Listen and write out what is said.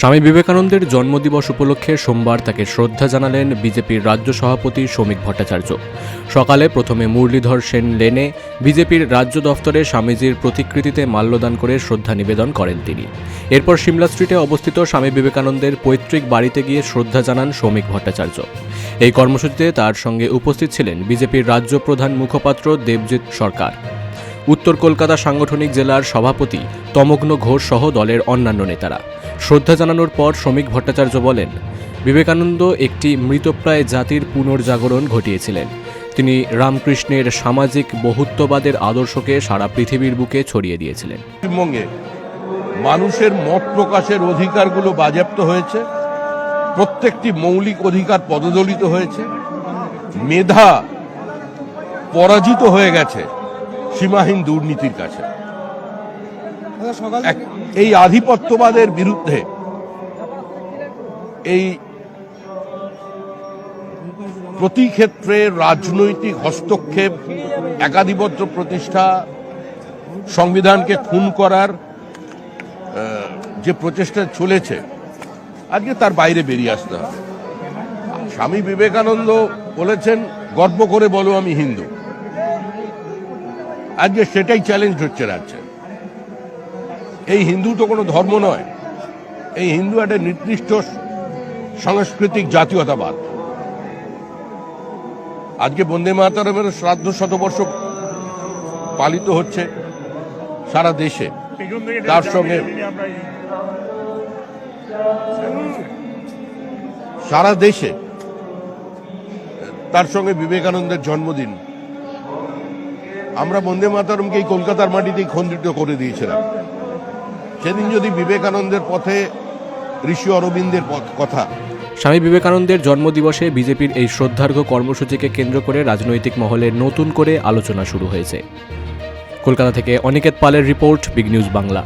স্বামী বিবেকানন্দের জন্মদিবস উপলক্ষে সোমবার তাকে শ্রদ্ধা জানালেন বিজেপির রাজ্য সভাপতি শ্রমিক ভট্টাচার্য। সকালে প্রথমে মুরলীধর সেন লেনে বিজেপির রাজ্য দফতরে স্বামীজির প্রতিকৃতিতে মাল্যদান করে শ্রদ্ধা নিবেদন করেন তিনি। এরপর সিমলা স্ট্রিটে অবস্থিত স্বামী বিবেকানন্দের পৈতৃক বাড়িতে গিয়ে শ্রদ্ধা জানান শ্রমিক ভট্টাচার্য। এই কর্মসূচিতে তার সঙ্গে উপস্থিত ছিলেন বিজেপির রাজ্য প্রধান মুখপাত্র দেবজিৎ সরকার। উত্তর কলকাতা সাংগঠনিক জেলার সভাপতি তমগ্ন ঘোষ সহ দলের অন্যান্য নেতারা। শ্রদ্ধা জানানোর পর শ্রমিক ভট্টাচার্য বলেন, বিবেকানন্দ একটি মৃতপ্রায় জাতির পুনর্জাগরণ ঘটিয়েছিলেন। তিনি রামকৃষ্ণের সামাজিক বহুত্ববাদের আদর্শকে সারা পৃথিবীর বুকে ছড়িয়ে দিয়েছিলেন। পশ্চিমবঙ্গে মানুষের মত প্রকাশের অধিকারগুলো বাজেয়াপ্ত হয়েছে। প্রত্যেকটি মৌলিক অধিকার পদদলিত হয়েছে। মেধা পরাজিত হয়ে গেছে। সীমাহীন দুর্নীতির কাছে। এই আধিপত্যবাদের বিরুদ্ধে এই প্রতি ক্ষেত্রে রাজনৈতিক হস্তক্ষেপ একাধিপত্য প্রতিষ্ঠা সংবিধানকে খুন করার যে প্রচেষ্টা চলেছে আজকে তার বাইরে বেরিয়ে আসতে হবে। স্বামী বিবেকানন্দ বলেছেন গর্ব করে বলো আমি হিন্দু। আজকে সেটাই চ্যালেঞ্জ হচ্ছে রাজ্যে। এই হিন্দু তো কোনো ধর্ম নয়। এই হিন্দু একটা নির্দিষ্ট সাংস্কৃতিক জাতীয়তাবাদ। আজকে বন্দে মাতারমের শ্রাদ্ধ শতবর্ষ পালিত হচ্ছে সারা দেশে। তার সঙ্গে সারা দেশে। তার সঙ্গে বিবেকানন্দের জন্মদিন। আমরা বন্দে মাতারমকে এই কলকাতার মাটিতেই খন্ডিত করে দিয়েছিলাম। সেদিন যদি বিবেকানন্দের পথে ঋষি অরবিন্দের কথা। স্বামী বিবেকানন্দের জন্মদিবসে বিজেপির এই শ্রদ্ধার্ঘ কর্মসূচিকে কেন্দ্র করে রাজনৈতিক মহলে নতুন করে আলোচনা শুরু হয়েছে। কলকাতা থেকে অনিকেত পালের রিপোর্ট, বিগ নিউজ বাংলা।